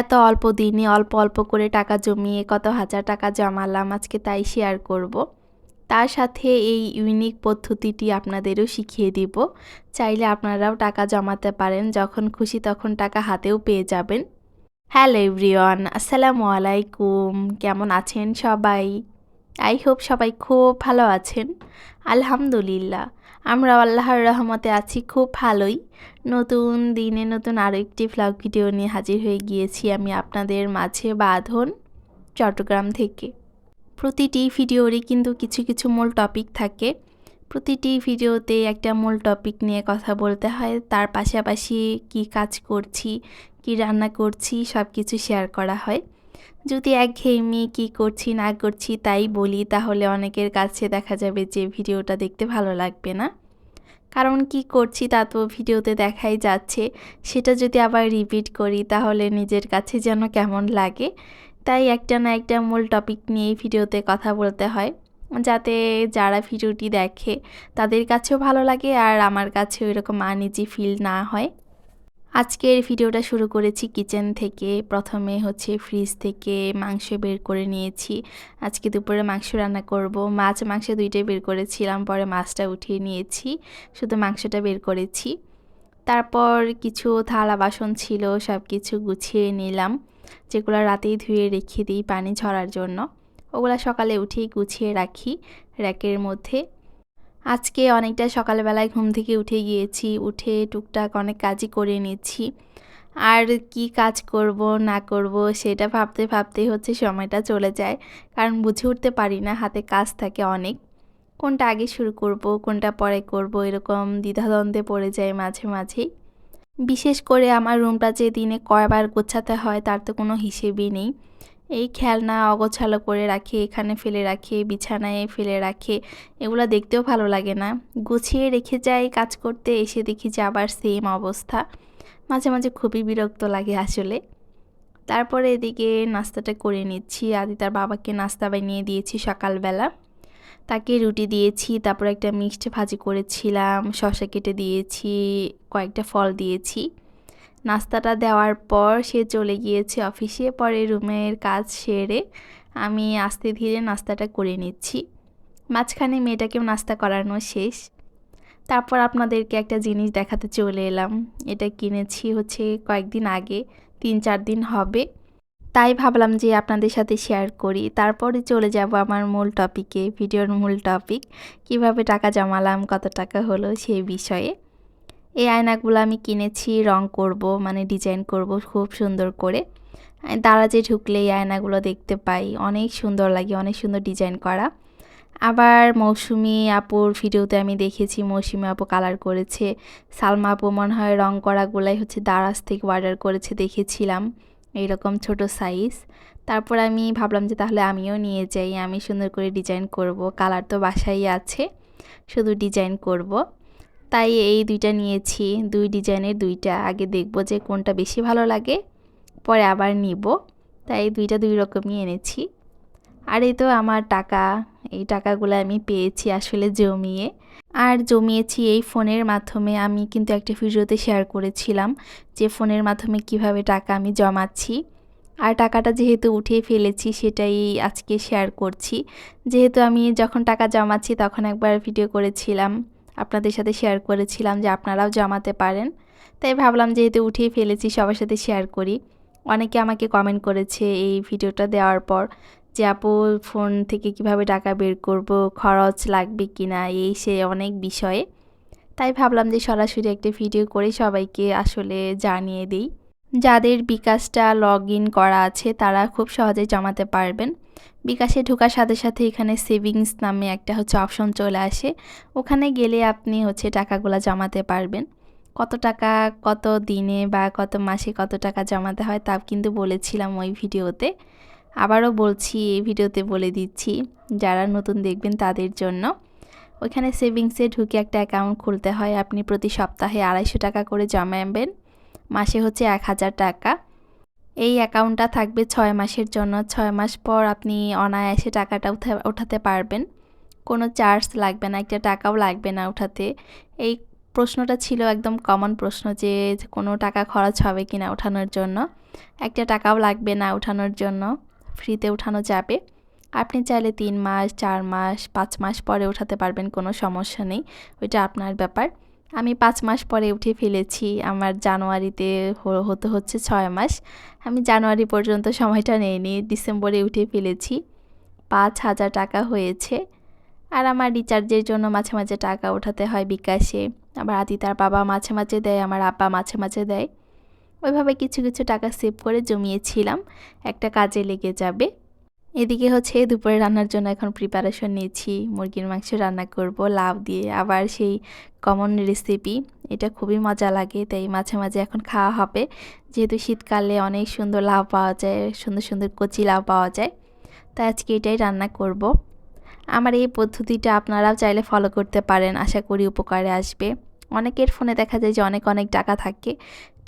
এত অল্প দিনে অল্প অল্প করে টাকা জমিয়ে কত হাজার টাকা জমালাম আজকে তাই শেয়ার করব। তার সাথে এই ইউনিক পদ্ধতিটি আপনাদেরও শিখিয়ে দিব। চাইলে আপনারাও টাকা জমাতে পারেন, যখন খুশি তখন টাকা হাতেও পেয়ে যাবেন। হ্যালো এভরিওয়ান আসসালামু আলাইকুম, কেমন আছেন সবাই? আই হোপ সবাই খুব ভালো আছেন। আলহামদুলিল্লাহ। আমরা আল্লাহর রহমতে আছি, খুব ভালোই। নতুন দিনে নতুন আরও একটি ফ্লগ ভিডিও নিয়ে হাজির হয়ে গিয়েছি আমি আপনাদের মাঝে বাঁধন, চট্টগ্রাম থেকে। প্রতিটি ভিডিওরই কিন্তু কিছু কিছু মূল টপিক থাকে। প্রতিটি ভিডিওতে একটা মূল টপিক নিয়ে কথা বলতে হয়, তার পাশাপাশি কি কাজ করছি, কি রান্না করছি সব কিছু শেয়ার করা হয়। যদি একঘেয়েমি কি করছি, না করছি তাই বলি, তাহলে অনেকের কাছে দেখা যাবে যে ভিডিওটা দেখতে ভালো লাগবে না। কারণ কি করছি তা তো ভিডিওতে দেখাই যাচ্ছে। সেটা যদি আবার রিপিট করি, তাহলে নিজের কাছে যেন কেমন লাগে। তাই একটা না একটা মূল টপিক নিয়েই ভিডিওতে কথা বলতে হয়। যাতে যারা ভিডিওটি দেখে, তাদের কাছেও ভালো লাগে আর আমার কাছেও এরকম আনিজি ফিল না হয়। আজকের ভিডিওটা শুরু করেছি কিচেন থেকে। প্রথমে হচ্ছে ফ্রিজ থেকে মাংস বের করে নিয়েছি। আজকে দুপুরে মাংস রান্না করব। মাছ, মাংস দুইটাই বের করেছিলাম, পরে মাছটা উঠিয়ে নিয়েছি। শুধু মাংসটা বের করেছি। তারপর কিছু থালা বাসন ছিল সব কিছু গুছিয়ে নিলাম। যেগুলো রাতেই ধুয়ে রেখে দিই পানি ঝরার জন্য। ওগুলো সকালে উঠেই গুছিয়ে রাখি, র্যাকের মধ্যে। আজকে অনেকটা সকালবেলায় ঘুম থেকে উঠে গিয়েছি, উঠে টুকটাক অনেক কাজই করে নিচ্ছি। আর কি কাজ করব, না করব, সেটা ভাবতে ভাবতেই হচ্ছে সময়টা চলে যায়। কারণ বুঝে উঠতে পারি না, হাতে কাজ থাকে অনেক। কোনটা আগে শুরু করব, কোনটা পরে করব, এরকম দ্বিধাদ্বন্দ্বে পড়ে যায় মাঝে মাঝেই। বিশেষ করে আমার রুমটা যে দিনে কয়বার গোছাতে হয়, তার তো কোনো হিসেবই নেই। এই খেলনা অগোছালো করে রাখে, এখানে ফেলে রাখে, বিছানায় ফেলে রাখে, এগুলো দেখতেও ভালো লাগে না। গুছিয়ে রেখে যাই কাজ করতে, এসে দেখি যে আবার সেম অবস্থা। মাঝে মাঝে খুবই বিরক্ত লাগে আসলে। তারপরে এদিকে নাস্তাটা করে নিচ্ছি। আদি তার বাবাকে নাস্তা বানিয়ে দিয়েছি সকালবেলা। তাকে রুটি দিয়েছি, তারপর একটা মিষ্টি ভাজি করেছিলাম, শসা কেটে দিয়েছি, কয়েকটা ফল দিয়েছি। নাস্তাটা দেওয়ার পর সে চলে গিয়েছে অফিসে। পরে রুমের কাজ সেরে আমি আস্তে ধীরে নাস্তাটা করে নিচ্ছি। মাঝখানে মেয়েটাকেও নাস্তা করানো শেষ। তারপর আপনাদেরকে একটা জিনিস দেখাতে চলে এলাম। এটা কিনেছি হচ্ছে কয়েকদিন আগে, তিন চার দিন হবে। তাই ভাবলাম যে আপনাদের সাথে শেয়ার করি। তারপরে চলে যাব আমার মূল টপিকে ভিডিওর মূল টপিক কীভাবে টাকা জমালাম, কত টাকা হলো সেই বিষয়ে। এই আয়নাগুলো আমি কিনেছি, রং করব মানে ডিজাইন করব খুব সুন্দর করে। দারাজে ঢুকলে এই আয়নাগুলো দেখতে পাই, অনেক সুন্দর লাগে, অনেক সুন্দর ডিজাইন করা। আবার মৌসুমি আপুর ভিডিওতে আমি দেখেছি, মৌসুমি আপু কালার করেছে। সালমা আপু মনে হয় রং করাগুলাই হচ্ছে দারাজ থেকে অর্ডার করেছে, দেখেছিলাম। এইরকম ছোট সাইজ তারপর আমি ভাবলাম যে তাহলে আমিও নিয়ে যাই, আমি সুন্দর করে ডিজাইন করব। কালার তো বাসাই আছে, শুধু ডিজাইন করব। তাই এই দুইটা নিয়েছি, দুই ডিজাইনের দুইটা। আগে দেখব যে কোনটা বেশি ভালো লাগে, পরে আবার নিব। তাই দুইটা দুই রকমই এনেছি। আর এই তো আমার টাকা, এই টাকাগুলো আমি পেয়েছি আসলে জমিয়ে। আর জমিয়েছি এই ফোনের মাধ্যমে। আমি কিন্তু একটা ভিডিওতে শেয়ার করেছিলাম যে ফোনের মাধ্যমে কীভাবে টাকা আমি জমাচ্ছি। আর টাকাটা যেহেতু উঠিয়ে ফেলেছি, সেটাই আজকে শেয়ার করছি। যেহেতু আমি যখন টাকা জমাচ্ছি, তখন একবার ভিডিও করেছিলাম। আপনাদের সাথে শেয়ার করেছিলাম যে আপনারাও জমাতে পারেন। তাই ভাবলাম যেহেতু উঠিয়ে ফেলেছি, সবার সাথে শেয়ার করি। অনেকে আমাকে কমেন্ট করেছে এই ভিডিওটা দেওয়ার পর যে, আপু ফোন থেকে কীভাবে টাকা বের করব? খরচ লাগবে কি না এই সে অনেক বিষয়ে। তাই ভাবলাম যে সরাসরি একটা ভিডিও করে সবাইকে আসলে জানিয়ে দিই। যাদের বিকাশটা লগ ইন করা আছে, তারা খুব সহজেই জমাতে পারবেন। বিকাশে ঢোকার সাথে সাথে এখানে সেভিংস নামে একটা হচ্ছে অপশন চলে আসে। ওখানে গেলে আপনি হচ্ছে টাকাগুলো জমাতে পারবেন। কত টাকা, কত দিনে বা কত মাসে কত টাকা জমাতে হয় তা কিন্তু বলেছিলাম ওই ভিডিওতে। আবারও বলছি, এই ভিডিওতে বলে দিচ্ছি, যারা নতুন দেখবেন তাদের জন্য। ওইখানে সেভিংসে ঢুকে একটা অ্যাকাউন্ট খুলতে হয়। আপনি প্রতি সপ্তাহে আড়াইশো টাকা করে জমাবেন। মাসে হচ্ছে এক হাজার টাকা। এই অ্যাকাউন্টটা থাকবে ছয় মাসের জন্য। ছয় মাস পর আপনি অনায়াসে টাকাটা উঠাতে পারবেন। কোনো চার্জ লাগবে না, একটা টাকাও লাগবে না উঠাতে। এই প্রশ্নটা ছিল একদম কমন প্রশ্ন যে কোনো টাকা খরচ হবে কি না ওঠানোর জন্য। একটা টাকাও লাগবে না ওঠানোর জন্য। ফ্রিতে উঠানো যাবে। আপনি চাইলে তিন মাস, চার মাস, পাঁচ মাস পরে উঠাতে পারবেন, কোনো সমস্যা নেই। ওইটা আপনার ব্যাপার। আমি পাঁচ মাস পরে উঠে ফেলেছি। আমার জানুয়ারিতে হতে হচ্ছে ছয় মাস। আমি জানুয়ারি পর্যন্ত সময়টা নেইনি, ডিসেম্বরে উঠে ফেলেছি। পাঁচ হাজার টাকা হয়েছে। আর আমার রিচার্জের জন্য মাঝে মাঝে টাকা ওঠাতে হয় বিকাশে। আবার আদি তার বাবা মাঝে মাঝে দেয়, আমার আব্বা মাঝে মাঝে দেয়। ওইভাবে কিছু কিছু টাকা সেভ করে জমিয়েছিলাম। একটা কাজে লেগে যাবে। এদিকে হচ্ছে দুপুরে রান্নার জন্য এখন প্রিপারেশন নিয়েছি মুরগির মাংস রান্না করব, লাউ দিয়ে। আবার সেই কমন রেসিপি এটা খুবই মজা লাগে, তাই মাঝে মাঝে এখন খাওয়া হবে। যেহেতু শীতকালে অনেক সুন্দর লাভ পাওয়া যায়, সুন্দর সুন্দর কচি লাউ পাওয়া যায় তাই আজকে এটাই রান্না করব। আমার এই পদ্ধতিটা আপনারাও চাইলে ফলো করতে পারেন, আশা করি উপকারে আসবে। অনেকের ফোনে দেখা যায় যে অনেক অনেক টাকা থাকে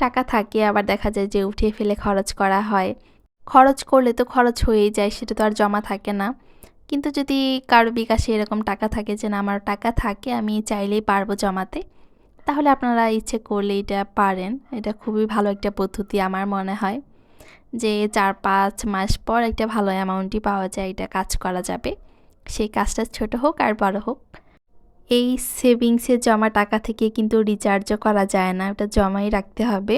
টাকা থাকে, আবার দেখা যায় যে উঠিয়ে ফেলে খরচ করা হয়। খরচ করলে তো খরচ হয়েই যায়, সেটা তো আর জমা থাকে না। কিন্তু যদি কারও বিকাশে এরকম টাকা থাকে যে, না, আমার টাকা থাকে, আমি চাইলেই পারব জমাতে, তাহলে আপনারা ইচ্ছে করলে এটা পারেন। এটা খুবই ভালো একটা পদ্ধতি আমার মনে হয় যে, চার পাঁচ মাস পর একটা ভালো অ্যামাউন্টই পাওয়া যায়, এটা কাজ করা যাবে। সেই কাজটা ছোট হোক আর বড় হোক। এই সেভিংসে জমা টাকা থেকে কিন্তু রিচার্জও করা যায় না, ওটা জমাই রাখতে হবে।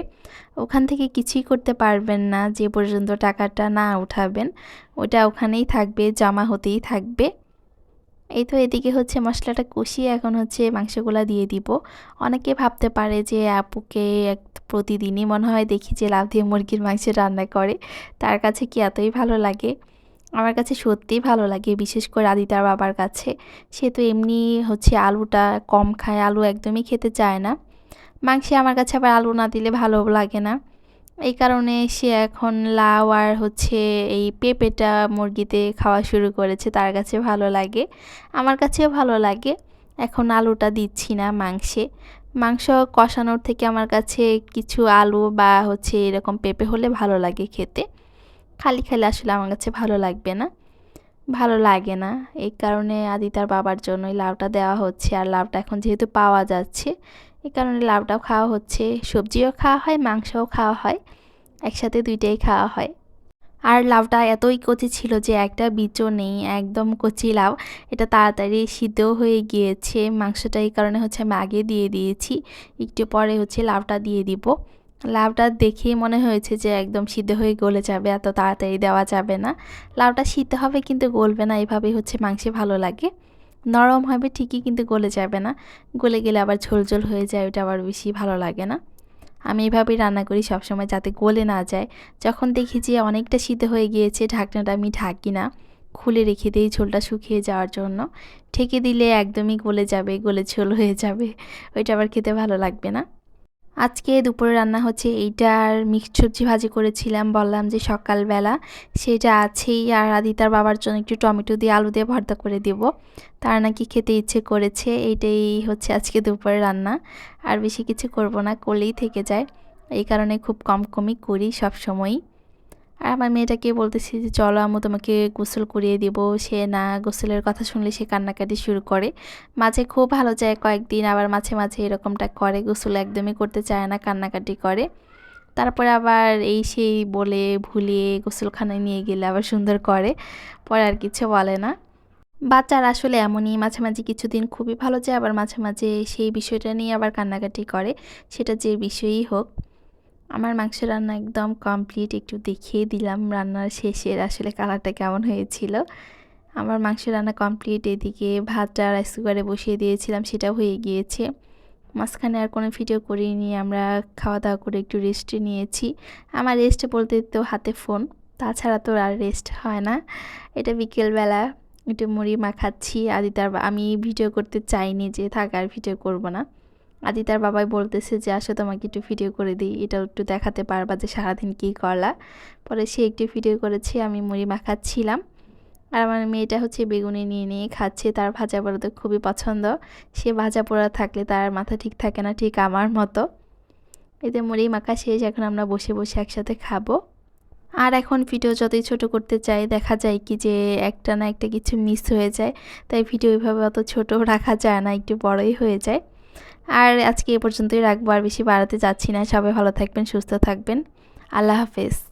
ওখান থেকে কিছুই করতে পারবেন না, যে পর্যন্ত টাকাটা না উঠাবেন, ওটা ওখানেই থাকবে, জমা হতেই থাকবে। এই তো এদিকে হচ্ছে মশলাটা কষিয়ে এখন হচ্ছে মাংসগুলো দিয়ে দিব। অনেকে ভাবতে পারে যে আপুকে এক প্রতিদিনই মনে হয় দেখি যে লাভ দিয়ে মুরগির মাংস রান্না করে, তার কাছে কি এতই ভালো লাগে? আমার কাছে সত্যিই ভালো লাগে, বিশেষ করে আদিতার বাবার কাছে। সে তো এমনি হচ্ছে আলুটা কম খায়, আলু একদমই খেতে চায় না। মাংসে আমার কাছে আবার আলু না দিলে ভালো লাগে না। এই কারণে সে এখন লাউ আর হচ্ছে এই পেঁপেটা মুরগিতে খাওয়া শুরু করেছে, তার কাছে ভালো লাগে। আমার কাছেও ভালো লাগে, এখন আলুটা দিচ্ছি না মাংসে। মাংস কষানোর থেকে আমার কাছে কিছু আলু বা হচ্ছে এরকম পেঁপে হলে ভালো লাগে খেতে। খালি খালি আসলে আমার কাছে ভালো লাগবে না। ভালো লাগে না। এই কারণে আদি তার বাবার জন্যই লাউটা দেওয়া হচ্ছে আর লাউটা এখন যেহেতু পাওয়া যাচ্ছে, এই কারণে লাউটাও খাওয়া হচ্ছে। সবজিও খাওয়া হয়, মাংসও খাওয়া হয়, একসাথে দুইটাই খাওয়া হয়। আর লাউটা এতই কচি ছিল যে একটা বীজও নেই, একদম কচি লাউ। এটা তাড়াতাড়ি সিদ্ধও হয়ে গিয়েছে। মাংসটা এই কারণে হচ্ছে আমি আগে দিয়ে দিয়েছি, একটু পরে হচ্ছে লাউটা দিয়ে দিব। লাউটা দেখেই মনে হয়েছে যে একদম সিদ্ধ হয়ে গলে যাবে, এত তাড়াতাড়ি দেওয়া যাবে না। লাউটা সিদ্ধ হবে কিন্তু গলবে না, এভাবেই হচ্ছে মাংসে ভালো লাগে। নরম হবে ঠিকই কিন্তু গলে যাবে না। গলে গেলে আবার ঝোল ঝোল হয়ে যায় ওটা আবার বেশি ভালো লাগে না। আমি এভাবেই রান্না করি সবসময় যাতে গলে না যায়। যখন দেখি যে অনেকটা সিদ্ধ হয়ে গিয়েছে, ঢাকনাটা আমি ঢাকি না, খুলে রেখে দিই ঝোলটা শুকিয়ে যাওয়ার জন্য। ঠেকে দিলে একদমই গলে যাবে, গলে ঝোল হয়ে যাবে, ওইটা আবার খেতে ভালো লাগবে না। আজকে দুপুরে রান্না হচ্ছে এইটা আর মিক্সড সবজি ভাজি করেছিলাম। বললাম যে সকালবেলা সেটা আছেই আর আদিতার বাবার জন্য একটু টমেটো দিয়ে আলু দিয়ে ভর্তা করে দেব। তার নাকি খেতে ইচ্ছে করেছে, এইটাই হচ্ছে আজকে দুপুরে রান্না। আর বেশি কিছু করব না, করলেই থেকে যায়। এই কারণে খুব কম কমই করি সব সময়ই আর আমার মেয়েটাকে বলতেছি যে, চলো আমু তোমাকে গোসল করিয়ে দিব। সে না গোসলের কথা শুনলে সে কান্নাকাটি শুরু করে। মাঝে খুব ভালো যায় কয়েকদিন, আবার মাঝে মাঝে এরকমটা করে। গোসল একদমই করতে চায় না, কান্নাকাটি করে। তারপরে আবার এই সেই বলে ভুলিয়ে গোসলখানায় নিয়ে গেলে আবার সুন্দর করে। পরে আর কিছু বলে না। বাচ্চারা আসলে এমনই, মাঝে মাঝে কিছুদিন খুবই ভালো যায়, আবার মাঝে মাঝে সেই বিষয়টা নিয়ে আবার কান্নাকাটি করে। সেটা যে বিষয়ই হোক। আমার মাংস রান্না একদম কমপ্লিট একটু দেখিয়ে দিলাম রান্নার শেষের আসলে কালারটা কেমন হয়েছিল। আমার মাংস রান্না কমপ্লিট এদিকে ভাতটা রাইস কুকারে বসিয়ে দিয়েছিলাম, সেটাও হয়ে গিয়েছে। মাঝখানে আর কোনো ভিডিও করিনি, আমরা খাওয়া দাওয়া করে একটু রেস্ট নিয়েছি। আমার রেস্ট বলতে তো হাতে ফোন তাছাড়া তো আর রেস্ট হয় না। এটা বিকেলবেলা, একটু মুড়ি মাখাচ্ছি আদিতার আমি ভিডিও করতে চাইনি যে থাক আর ভিডিও করব না। আদি তার বাবাই বলতেছে যে, আসো তোমাকে একটু ভিডিও করে দিই। এটা একটু দেখাতে পারবা যে সারাদিন কী করলা। পরে সে একটু ভিডিও করেছে, আমি মুড়ি মাখাচ্ছিলাম। আর আমার মেয়েটা হচ্ছে বেগুনি নিয়ে নিয়ে খাচ্ছে। তার ভাজা পোড়া তো খুবই পছন্দ। সে ভাজা পোড়া থাকলে তার মাথা ঠিক থাকে না, ঠিক আমার মতো। এতে মুড়ি মাখা শেষ, এখন আমরা বসে বসে একসাথে খাব। আর এখন ভিডিও যতই ছোট করতে চাই, দেখা যায় কি যে একটা না একটা কিছু মিস হয়ে যায়। তাই ভিডিও এভাবে অত ছোট রাখা যায় না, একটু বড়ই হয়ে যায়। আর আজকে এ পর্যন্তই রাখব, আর বেশি বাড়াতে যাচ্ছি না। সবাই ভালো থাকবেন, সুস্থ থাকবেন। আল্লাহ হাফেজ।